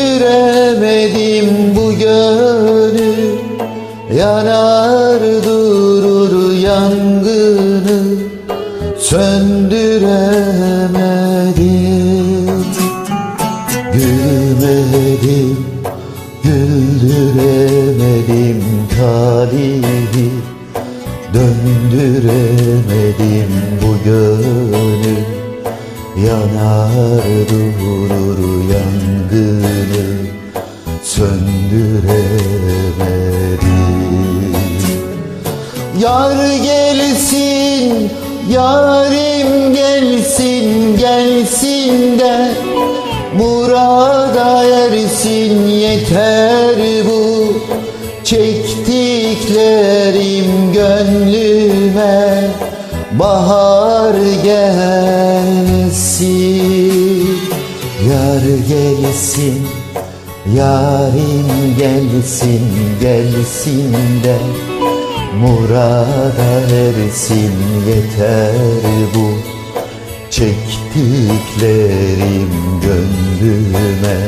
Söndüremedim bu gönlü Yanar durur yangını. Söndüremedim. Gülmedim Güldüremedim kalbi Döndüremedim bu gönlü Yanar durur yangını söndüremedim. Yar gelsin, yarim gelsin, gelsin de Murada ersin yeter Bahar gelsin Yar gelsin, yarim gelsin, gelsin de Murada ersin. Yeter bu Çektiklerim gönlüme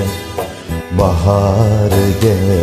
Bahar gelsin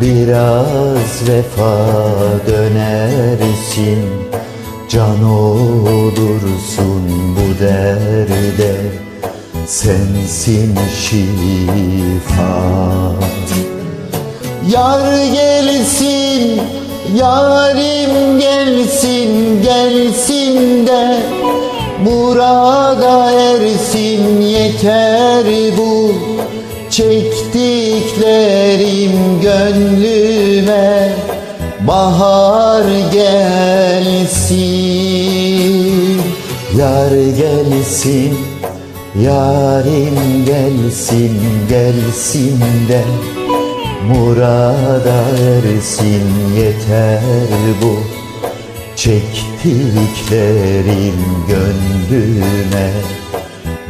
Biraz vefa dönersin Can olursun bu derde. Sensin şifa. Yar gelsin, yarim gelsin, gelsin de Murada ersin yeter bu Çektiklerim gönlüme Bahar gelsin Yar gelsin Yarim gelsin gelsin de Murada ersin yeter bu Çektiklerim gönlüme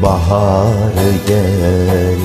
Bahar gelsin